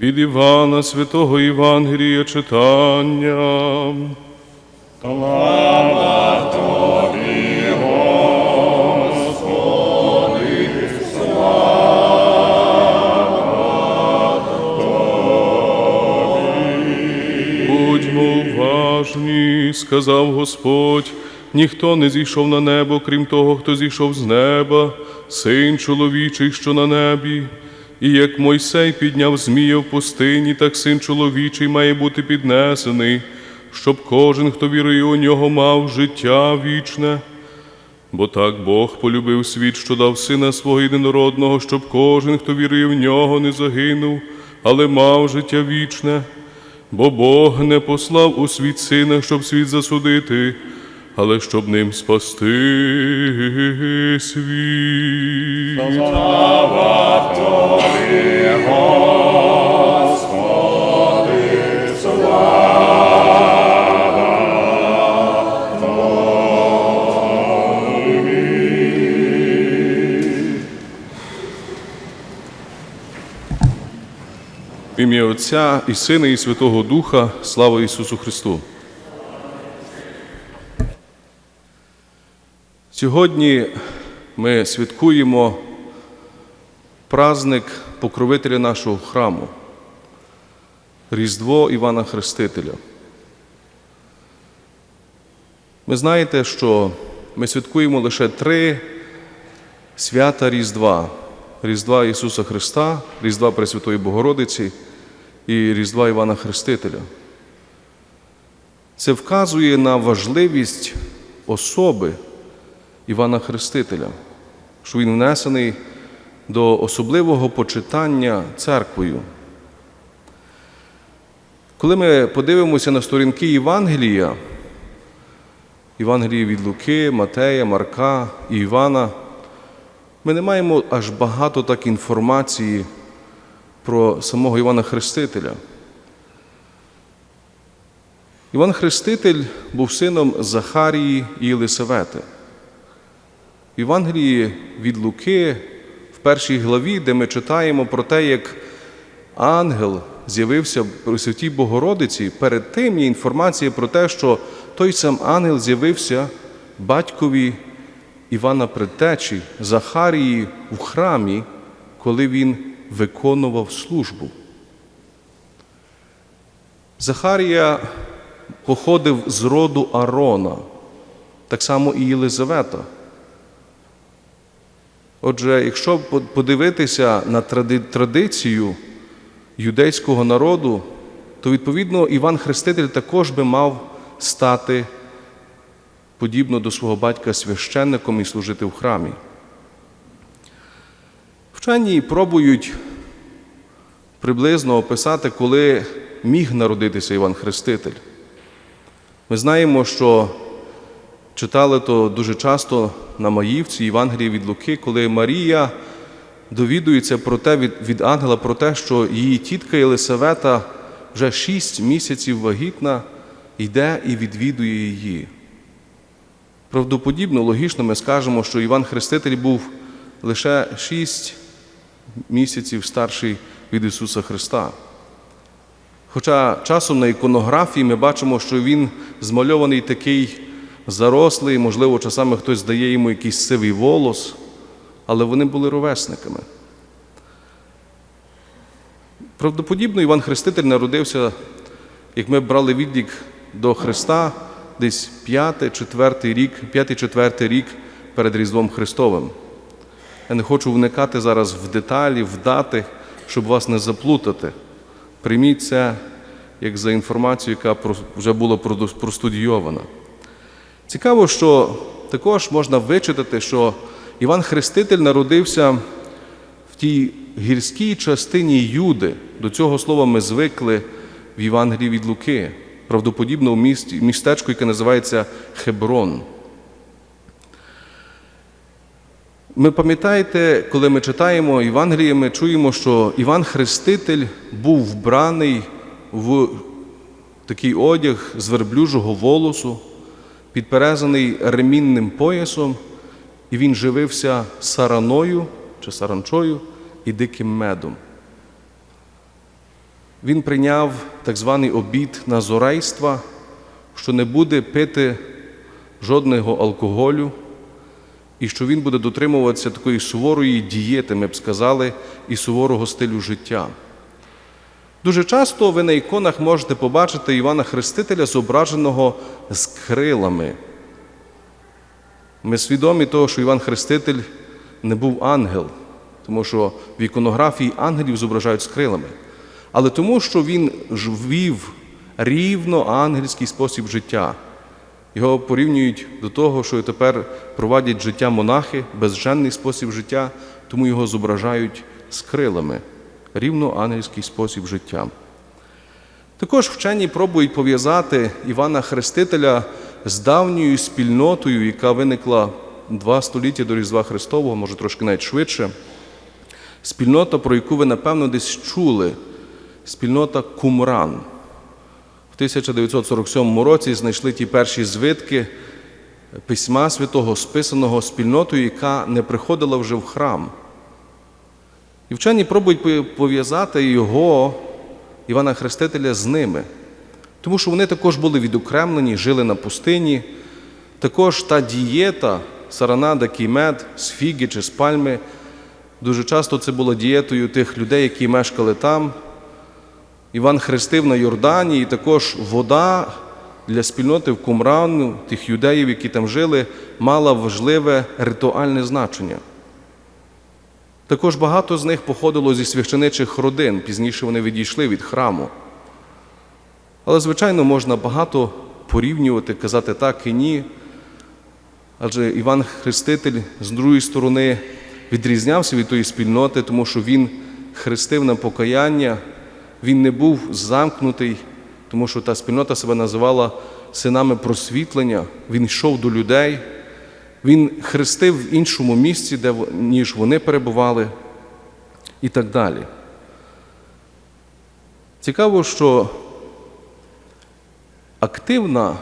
Від Івана Святого Євангелія читання. Будьмо уважні, сказав Господь, ніхто не зійшов на небо, крім того, хто зійшов з неба, син чоловічий, що на небі. І як Мойсей підняв змія в пустині, так син чоловічий має бути піднесений, щоб кожен, хто вірує у нього, мав життя вічне. Бо так Бог полюбив світ, що дав сина свого єдинородного, щоб кожен, хто вірує в нього, не загинув, але мав життя вічне. Бо Бог не послав у світ сина, щоб світ засудити, але щоб ним спасти світ. В ім'я Отця і Сина, і Святого Духа, слава Ісусу Христу. Сьогодні ми святкуємо праздник покровителя нашого храму, Різдво Івана Хрестителя. Ви знаєте, що ми святкуємо лише три свята Різдва: Різдва Ісуса Христа, Різдва Пресвятої Богородиці і Різдва Івана Хрестителя. Це вказує на важливість особи Івана Хрестителя, що він внесений до особливого почитання церквою. Коли ми подивимося на сторінки Євангелія, Євангелії від Луки, Матея, Марка і Івана, ми не маємо аж багато так інформації про самого Івана Хрестителя. Іван Хреститель був сином Захарії і Єлисавети. В Євангелії від Луки, в першій главі, де ми читаємо про те, як ангел з'явився при Святій Богородиці, перед тим є інформація про те, що той сам ангел з'явився батькові Івана Предтечі, Захарії в храмі, коли він виконував службу. Захарія походив з роду Арона, так само і Єлизавета. Отже, якщо подивитися на традицію юдейського народу, то відповідно Іван Хреститель також би мав стати подібно до свого батька священником і служити в храмі. Вчені пробують приблизно описати, коли міг народитися Іван Хреститель. Ми знаємо, що читали то дуже часто на Маївці Євангелії від Луки, коли Марія довідується про те від, від ангела про те, що її тітка Єлисавета вже шість місяців вагітна йде і відвідує її. Правдоподібно, логічно, ми скажемо, що Іван Хреститель був лише шість місяців старший від Ісуса Христа. Хоча часом на іконографії ми бачимо, що він змальований такий зарослий, можливо, часами хтось дає йому якийсь сивий волос, але вони були ровесниками. Правдоподібно, Іван Хреститель народився, як ми брали відлік до Христа, десь 5-4 рік, 5-4 рік перед Різдвом Христовим. Я не хочу вникати зараз в деталі, в дати, щоб вас не заплутати. Прийміть це як за інформацію, яка вже була простудійована. Цікаво, що також можна вичитати, що Іван Хреститель народився в тій гірській частині Юди. До цього слова ми звикли в Євангелії від Луки, правдоподібно в місті, містечку, яке називається Хеброн. Ми пам'ятаєте, коли ми читаємо Євангеліє, ми чуємо, що Іван Хреститель був вбраний в такий одяг з верблюжого волосу, підперезаний ремінним поясом, і він живився сараною чи саранчою і диким медом. він прийняв так званий обід назорейства, що не буде пити жодного алкоголю, і що він буде дотримуватися такої суворої дієти, ми б сказали, і суворого стилю життя. Дуже часто ви на іконах можете побачити Івана Хрестителя, зображеного з крилами. Ми свідомі того, що Іван Хреститель не був ангел, тому що в іконографії ангелів зображають з крилами. Але тому, що він вів рівно ангельський спосіб життя. Його порівнюють до того, що тепер проводять життя монахи, безженний спосіб життя, тому його зображають з крилами, рівно ангельський спосіб життя. Також вчені пробують пов'язати Івана Хрестителя з давньою спільнотою, яка виникла два століття до Різдва Христового, може трошки навіть швидше. Спільнота, про яку ви, напевно, десь чули, спільнота Кумран. В 1947 році знайшли ті перші звитки письма святого, списаного спільнотою, яка не приходила вже в храм. І вчені пробують пов'язати його, Івана Хрестителя, з ними. Тому що вони також були відокремлені, жили на пустині. Також та дієта саранада, кімед, з фіги чи з пальми. Дуже часто це була дієтою тих людей, які мешкали там. Іван хрестив на Йордані, і також вода для спільноти в Кумрану, тих юдеїв, які там жили, мала важливе ритуальне значення. Також багато з них походило зі священичих родин, пізніше вони відійшли від храму. Але, звичайно, можна багато порівнювати, казати так і ні. Адже Іван Хреститель, з другої сторони, відрізнявся від тої спільноти, тому що він хрестив на покаяння, він не був замкнутий, тому що та спільнота себе називала синами просвітлення, він йшов до людей, він хрестив в іншому місці, де, ніж вони перебували, і так далі. Цікаво, що активна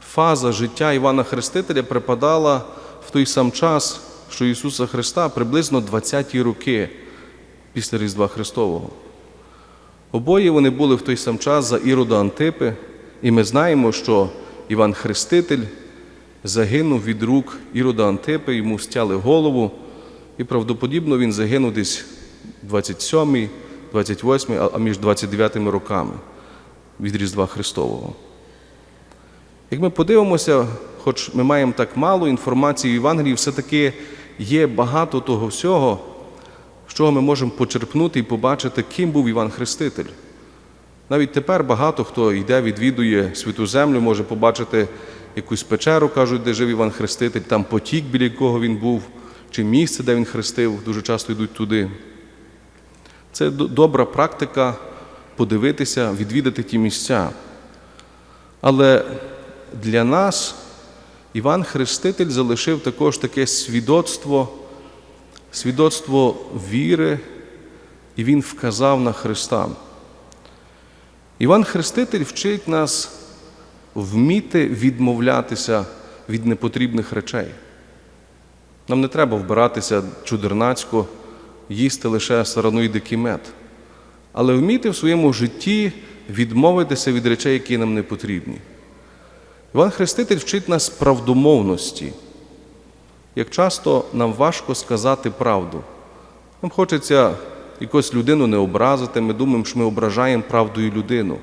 фаза життя Івана Хрестителя припадала в той сам час, що Ісуса Христа, приблизно 20-ті роки після Різдва Христового. Обоє вони були в той сам час за Ірода Антипи, і ми знаємо, що Іван Хреститель загинув від рук Ірода Антипи, йому стяли голову, і правдоподібно він загинув десь 27, 28, а між 29 роками від Різдва Христового. Як ми подивимося, хоч ми маємо так мало інформації в Євангелії, все-таки є багато того всього, з чого ми можемо почерпнути і побачити, ким був Іван Хреститель. Навіть тепер багато хто йде, відвідує святу землю, може побачити якусь печеру, кажуть, де жив Іван Хреститель, там потік, біля якого він був, чи місце, де він хрестив, дуже часто йдуть туди. Це добра практика подивитися, відвідати ті місця. Але для нас Іван Хреститель залишив також таке свідоцтво, свідоцтво віри, і він вказав на Христа. Іван Хреститель вчить нас вміти відмовлятися від непотрібних речей. Нам не треба вбиратися чудернацько, їсти лише сараноїдикий мед, але вміти в своєму житті відмовитися від речей, які нам не потрібні. Іван Хреститель вчить нас правдомовності. Як часто нам важко сказати правду. Нам хочеться якусь людину не образити, ми думаємо, що ми ображаємо правдою людину.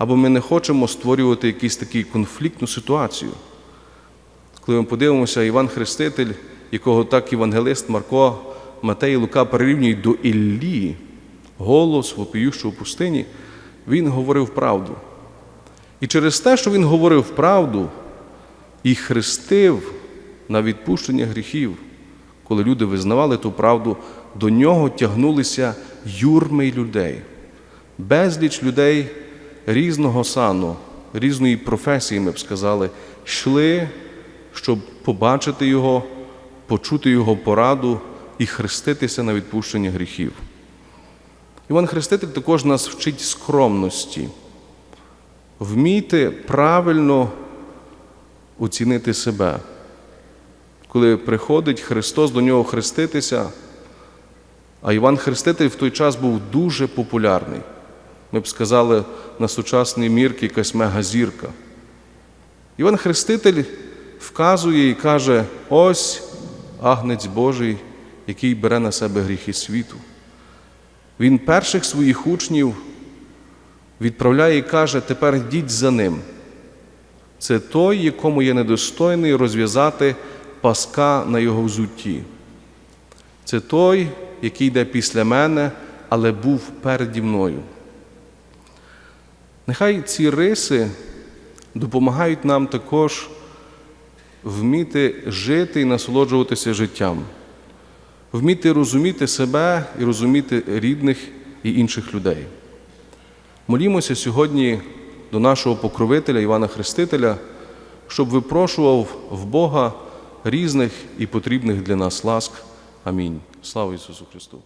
Або ми не хочемо створювати якусь таку конфліктну ситуацію. Коли ми подивимося, Іван Хреститель, якого так євангелист Марко, Матей і Лука прирівнюють до Іллі, голос вопіющого в пустині, він говорив правду. І через те, що він говорив правду і хрестив на відпущення гріхів, коли люди визнавали ту правду, до нього тягнулися юрми людей, безліч людей різного сану, різної професії, ми б сказали, йшли, щоб побачити його, почути його пораду і хреститися на відпущення гріхів. Іван Хреститель також нас вчить скромності вміти правильно оцінити себе. Коли приходить Христос до нього хреститися, а Іван Хреститель в той час був дуже популярний. Ми б сказали на сучасний мірки якась мегазірка. Іван Хреститель вказує і каже: ось агнець Божий, який бере на себе гріхи світу. Він перших своїх учнів відправляє і каже: тепер йдіть за ним. Це той, якому є недостойний розв'язати паска на його взутті. Це той, який йде після мене, але був переді мною. Нехай ці риси допомагають нам також вміти жити і насолоджуватися життям, вміти розуміти себе і розуміти рідних і інших людей. Молімося сьогодні до нашого покровителя Івана Хрестителя, щоб випрошував в Бога різних і потрібних для нас ласк. Амінь. Слава Ісусу Христу!